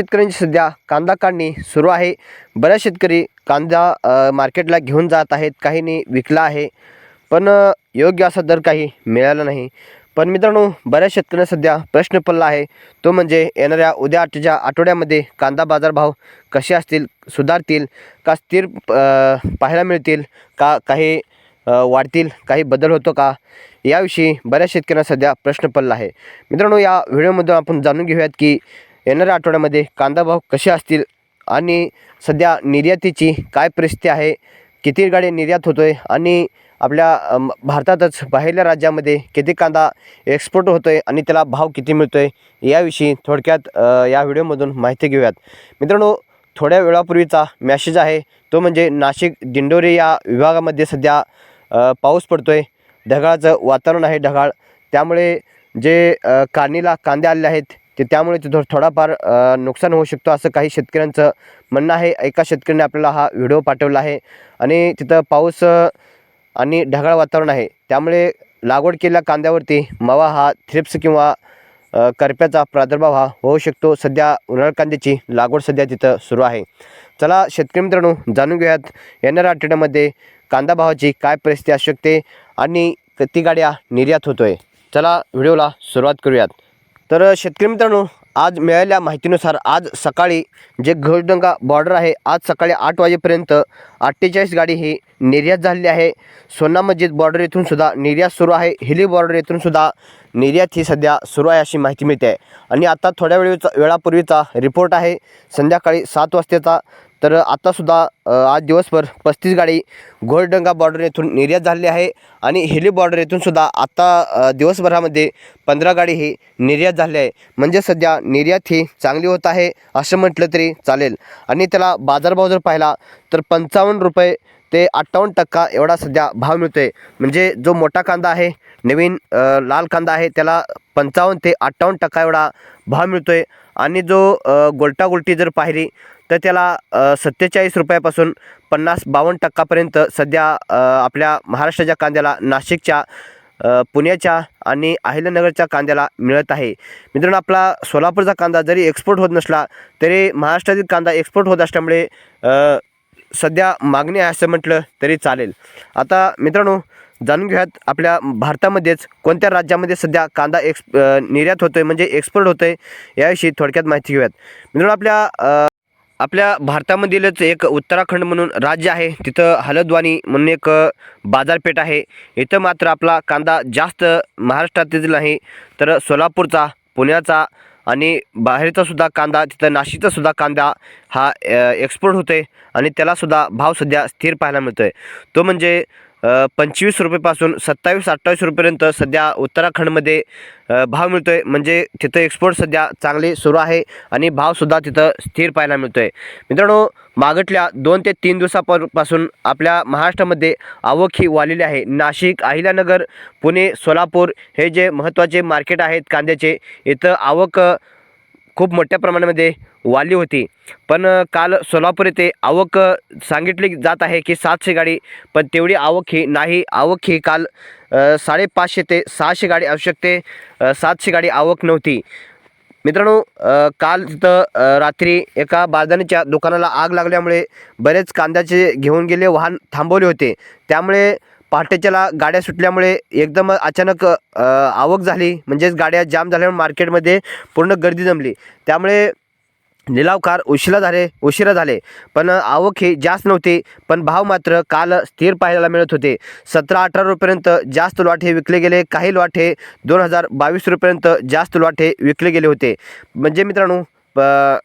शेतकऱ्यांची सध्या कांदा काढणी सुरू आहे. बऱ्याच शेतकरी कांदा मार्केटला घेऊन जात आहेत. काहींनी विकला आहे. पण योग्य असा दर काही मिळाला नाही. पण मित्रांनो बऱ्याच शेतकऱ्यांना सध्या प्रश्न पडला आहे. तो म्हणजे येणाऱ्या उद्या आठच्या आठवड्यामध्ये कांदा बाजारभाव कसे असतील सुधारतील का स्थिर पाहायला मिळतील का काही वाढतील काही बदल होतो का याविषयी बऱ्याच शेतकऱ्यांना सध्या प्रश्न पडला आहे. मित्रांनो या व्हिडिओमधून आपण जाणून घेऊयात की येणाऱ्या आठवड्यामध्ये कांदा भाव कसे असतील आणि सध्या निर्यातीची काय परिस्थिती आहे किती गाडी निर्यात होतो आहे आणि आपल्या भारतातच बाहेरल्या राज्यामध्ये किती कांदा एक्सपोर्ट होतो आहे आणि त्याला भाव किती मिळतो आहे याविषयी थोडक्यात या व्हिडिओमधून माहिती घेऊयात. मित्रांनो थोड्या वेळापूर्वीचा मॅसेज आहे तो म्हणजे नाशिक दिंडोरी या विभागामध्ये सध्या पाऊस पडतो आहे ढगाळाचं वातावरण आहे ढगाळ. त्यामुळे जे कानीला कांदे आलेले आहेत ते त्यामुळे तिथं थोडाफार नुकसान होऊ शकतो असं काही शेतकऱ्यांचं म्हणणं आहे. एका शेतकऱ्याने आपल्याला हा व्हिडिओ पाठवला आहे. आणि तिथं पाऊस आणि ढगाळ वातावरण आहे. त्यामुळे लागवड केलेल्या कांद्यावरती मावा हा थ्रिप्स किंवा करप्याचा प्रादुर्भाव हा होऊ शकतो. सध्या उन्हाळ कांद्याची लागवड सध्या तिथं सुरू आहे. चला शेतकरी मित्रांनो जाणून घेऊयात येणाऱ्या आठवड्यामध्ये कांदा भावाची काय परिस्थिती असू शकते आणि किती गाड्या निर्यात होतोय. चला व्हिडिओला सुरुवात करूयात. तर शेतकरी मित्रांनो आज मिळालेल्या माहितीनुसार आज सकाळी जे घोडडंगा बॉर्डर आहे आज सकाळी आठ वाजेपर्यंत अठ्ठेचाळीस गाडी ही निर्यात झालेली आहे. सोना मस्जिद बॉर्डर येथून सुद्धा निर्यात सुरू आहे. हिली बॉर्डर येथून सुद्धा निर्यात ही सध्या सुरू आहे अशी माहिती मिळते. आहे आणि आता थोड्या वेळेचा वेळापूर्वीचा रिपोर्ट आहे. संध्याकाळी सात वाजताचा तर आत्तासुद्धा आज दिवसभर पस्तीस गाडी घोडडंगा बॉर्डर येथून निर्यात झालेली आहे आणि हिली बॉर्डर येथून सुद्धा आत्ता दिवसभरामध्ये पंधरा गाडी ही निर्यात झाली आहे. म्हणजे सध्या निर्यात ही चांगली होत आहे असं म्हटलं तरी चालेल. आणि त्याला बाजारभाव जर पाहिला तर पंचावन्न रुपये ते अठ्ठावन्न टक्का एवढा सध्या भाव मिळतो आहे म्हणजे जो मोठा कांदा आहे नवीन लाल कांदा आहे त्याला पंचावन्न ते अठ्ठावन्न टक्का एवढा भाव मिळतो आहे आणि जो गोलटागोलटी गोलटा गोलटी जर पाहिली तर त्याला सत्तेचाळीस रुपयापासून पन्नास बावन्न टक्कापर्यंत सध्या आपल्या महाराष्ट्राच्या कांद्याला नाशिकच्या पुण्याच्या आणि अहिल्यानगरच्या कांद्याला मिळत आहे. मित्रांनो आपला सोलापूरचा कांदा जरी एक्सपोर्ट होत नसला तरी महाराष्ट्रातील कांदा एक्सपोर्ट होत असल्यामुळे सध्या मागणी आहे असं म्हटलं तरी चालेल. आता मित्रांनो जाणून घेऊयात आपल्या भारतामध्येच कोणत्या राज्यामध्ये सध्या कांदा एक्स निर्यात होतो आहे म्हणजे एक्सपोर्ट होतो आहे याविषयी थोडक्यात माहिती घेऊयात. मित्रांनो आपल्या आपल्या भारतामधीलच एक उत्तराखंड म्हणून राज्य आहे. तिथं हलद्वानी म्हणून एक बाजारपेठ आहे. इथं मात्र आपला कांदा जास्त महाराष्ट्रातील नाही. तर सोलापूरचा पुण्याचा आणि बाहेरचासुद्धा कांदा तिथं नाशिकचासुद्धा कांदा हा एक्सपोर्ट होतो आहे आणि त्यालासुद्धा भाव सध्या स्थिर पाहायला मिळतो आहे तो म्हणजे पंचवीस रुपयेपासून सत्तावीस अठ्ठावीस रुपयेपर्यंत सध्या उत्तराखंडमध्ये भाव मिळतो आहे म्हणजे तिथं एक्सपोर्ट सध्या चांगले सुरू आहे आणि भावसुद्धा तिथं स्थिर पाहायला मिळतो आहे मित्रांनो मागटल्या दोन ते तीन दिवसापासून आपल्या महाराष्ट्रामध्ये आवक ही वाढलेली आहे. नाशिक अहिल्यानगर पुणे सोलापूर हे जे महत्त्वाचे मार्केट आहेत कांद्याचे इथं आवक खूप मोठ्या प्रमाणामध्ये वाली होती. पण काल सोलापूर येथे आवक सांगितली जात आहे की सातशे गाडी पण तेवढी आवक ही नाही. आवक ही काल साडेपाचशे ते सहाशे गाडी असू शकते सातशे गाडी आवक नव्हती. मित्रांनो काल तिथं रात्री एका बारदानीच्या दुकानाला आग लागल्यामुळे बरेच कांद्याचे घेऊन गेले वाहन थांबवले होते. त्यामुळे पहाटेच्याला गाड्या सुटल्यामुळे एकदम अचानक आवक झाली. म्हणजेच गाड्या जाम झाल्यामुळे मार्केटमध्ये पूर्ण गर्दी जमली. त्यामुळे लिलावकार उशिरा झाले उशिरा झाले. पण आवक ही जास्त नव्हती. पण भाव मात्र काल स्थिर पाहायला मिळत होते. सतरा अठरा रुपयेपर्यंत जास्त लॉट हे विकले गेले. काही लॉट हे दोन हजार बावीस रुपयेपर्यंत जास्त लॉट हे विकले गेले होते. म्हणजे मित्रांनो प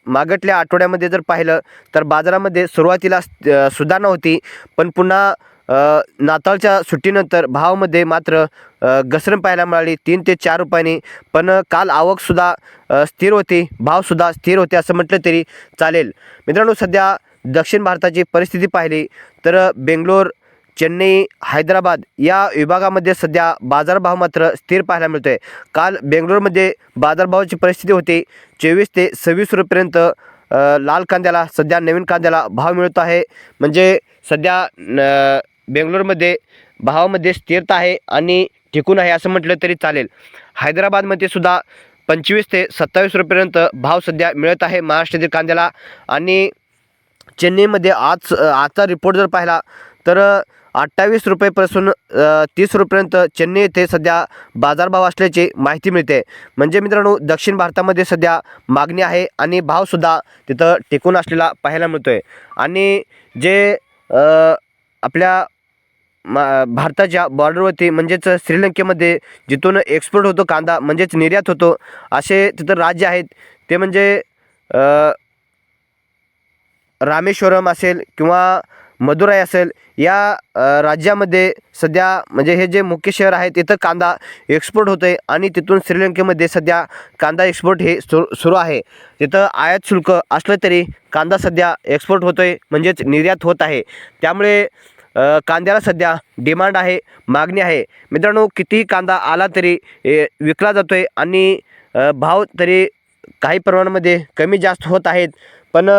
मागटल्या आठवड्यामध्ये जर पाहिलं तर बाजारामध्ये सुरुवातीला सुधारणा होती. पण पुन्हा नाताळच्या सुट्टीनंतर भावामध्ये मात्र घसरण पाहायला मिळाली. तीन ते चार रुपयांनी. पण काल आवकसुद्धा स्थिर होती. भावसुद्धा स्थिर होते असं म्हटलं तरी चालेल. मित्रांनो सध्या दक्षिण भारताची परिस्थिती पाहिली तर बेंगलोर चेन्नई हैदराबाद या विभागामध्ये सध्या बाजारभाव मात्र स्थिर पाहायला मिळतो आहे काल बेंगलोरमध्ये बाजारभावाची परिस्थिती होती. चोवीस ते सव्वीस रुपयेपर्यंत लाल कांद्याला सध्या नवीन कांद्याला भाव मिळतो आहे. म्हणजे सध्या न- बेंगलोरमध्ये भावामध्ये स्थिरता आहे आणि टिकून आहे असं म्हटलं तरी चालेल. हैदराबादमध्ये सुद्धा पंचवीस ते सत्तावीस रुपयेपर्यंत भाव सध्या मिळत आहे महाराष्ट्रातील कांद्याला. आणि चेन्नईमध्ये आज आजचा रिपोर्ट जर पाहिला तर अठ्ठावीस रुपयेपासून तीस रुपयेपर्यंत चेन्नई येथे सध्या बाजारभाव असल्याची माहिती मिळते. म्हणजे मित्रांनो दक्षिण भारतामध्ये सध्या मागणी आहे आणि भावसुद्धा तिथं टिकून असलेला पाहायला मिळतो आहे आणि जे आपल्या मा भारताच्या बॉर्डरवरती म्हणजेच श्रीलंकेमध्ये जिथून एक्सपोर्ट होतो कांदा म्हणजेच निर्यात होतो असे तिथं राज्य आहेत. ते म्हणजे रामेश्वरम असेल किंवा मदुराई असेल या राज्यामध्ये सध्या म्हणजे हे जे मुख्य शहर आहे तिथं कांदा एक्सपोर्ट होतो आहे आणि तिथून श्रीलंकेमध्ये सध्या कांदा एक्सपोर्ट हे सुरू सुरू आहे. तिथं आयात शुल्क असलं तरी कांदा सध्या एक्सपोर्ट होतो आहे म्हणजेच निर्यात होत आहे. त्यामुळे कांद्याला सध्या डिमांड आहे मागणी आहे. मित्रांनो कितीही कांदा आला तरी विकला जातो आहे आणि भाव तरी काही प्रमाणामध्ये कमी जास्त होत आहेत. पण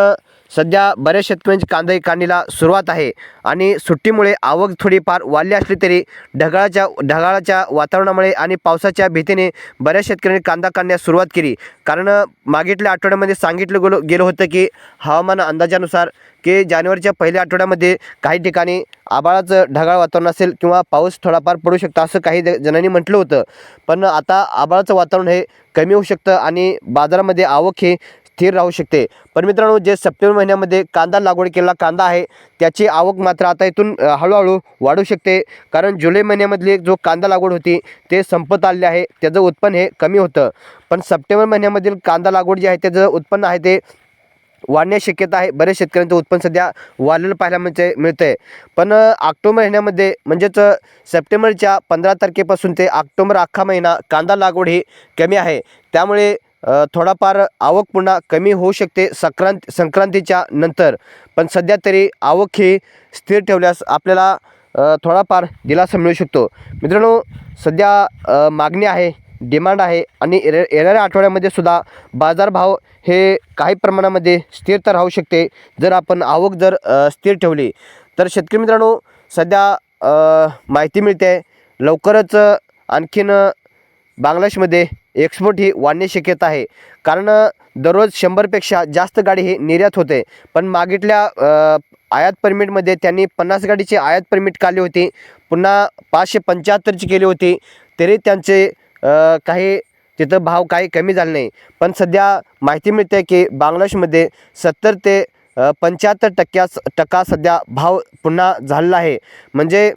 सध्या बऱ्याच शेतकऱ्यांची कांदा काढणीला सुरुवात आहे. आणि सुट्टीमुळे आवक थोडीफार वाढली असली तरी ढगाळाच्या ढगाळाच्या वातावरणामुळे आणि पावसाच्या भीतीने बऱ्याच शेतकऱ्यांनी कांदा काढण्यास सुरुवात केली. कारण मागितल्या आठवड्यामध्ये सांगितलं गेलो गेलं होतं की हवामान अंदाजानुसार की जानेवारीच्या पहिल्या आठवड्यामध्ये काही ठिकाणी आबाळाचं ढगाळ वातावरण असेल किंवा पाऊस थोडाफार पडू शकतो असं काही जणांनी म्हटलं होतं. पण आता आबाळाचं वातावरण हे कमी होऊ शकतं आणि बाजारामध्ये आवक हे स्थिर राहू शकते. पण मित्रांनो जे सप्टेंबर महिन्यामध्ये कांदा लागवड केलेला कांदा आहे त्याची आवक मात्र आता इथून हळूहळू वाढू शकते. कारण जुलै महिन्यामधली जो कांदा लागवड होती ते संपत आले आहे. त्याचं उत्पन्न हे कमी होतं. पण सप्टेंबर महिन्यामधील कांदा लागवड जी आहे त्याचं उत्पन्न आहे ते वाढण्याची शक्यता आहे. बरेच शेतकऱ्यांचं उत्पन्न सध्या वाढलेलं पाहायला म्हणजे मिळतं आहे पण ऑक्टोबर महिन्यामध्ये म्हणजेच सप्टेंबरच्या पंधरा तारखेपासून ते ऑक्टोबर अख्खा महिना कांदा लागवड ही कमी आहे. त्यामुळे थोडाफार आवक पुन्हा कमी होऊ शकते संक्रांत संक्रांतीच्या नंतर. पण सध्या तरी आवक ही स्थिर ठेवल्यास आपल्याला थोडाफार दिलासा मिळू शकतो. मित्रांनो सध्या मागणी आहे डिमांड आहे आणि येणाऱ्या आठवड्यामध्ये सुद्धा बाजारभाव हे काही प्रमाणामध्ये स्थिरता राहू शकते. जर आपण आवक जर स्थिर ठेवली तर शेतकरी मित्रांनो सध्या माहिती मिळते. आहे लवकरच आणखीन बांगलादेशमध्ये एक्सपोर्ट ही वाढण्याची शक्यता आहे. कारण दररोज शंभरपेक्षा जास्त गाडी ही निर्यात होते. पण मागितल्या आयात परमिटमध्ये त्यांनी पन्नास गाडीची आयात परमिट काढली होती. पुन्हा पाचशे पंच्याहत्तरची केली होती. तरी त्यांचे काही तिथं भाव काही कमी झाले नाही. पण सध्या माहिती मिळते की बांगलादेशमध्ये सत्तर ते पंच्याहत्तर टक्क्या टक्का सध्या भाव पुन्हा झालेला आहे. म्हणजे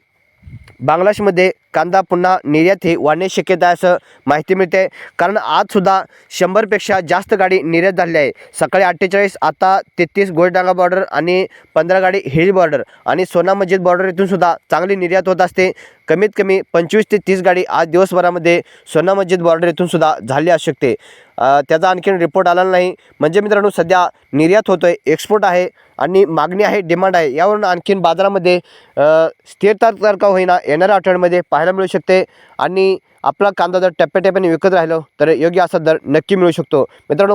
बांगलादेशमध्ये कांदा पुन्हा निर्यात ही वाढण्याची शक्यता आहे असं माहिती मिळते. कारण आजसुद्धा शंभरपेक्षा जास्त गाडी निर्यात झालेली आहे. सकाळी अठ्ठेचाळीस आता तेहतीस गोळडांगा बॉर्डर आणि पंधरा गाडी हिल बॉर्डर आणि सोना मस्जिद बॉर्डर इथून सुद्धा चांगली निर्यात होत असते. कमीत कमी पंचवीस ते तीस गाडी आज दिवसभरामध्ये सोना मस्जिद बॉर्डर इथून सुद्धा झाली असू शकते. त्याचा आणखीन रिपोर्ट आला नाही. म्हणजे मित्रांनो सध्या निर्यात होतो आहे एक्सपोर्ट आहे आणि मागणी आहे डिमांड आहे. यावरून आणखीन बाजारामध्ये स्थिरता तर का होईना येणाऱ्या आठवड्यामध्ये पाहायला मिळू शकते. आणि आपला कांदा जर टप्प्याटप्प्याने विकत राहिलो तर योग्य असा दर नक्की मिळू शकतो. मित्रांनो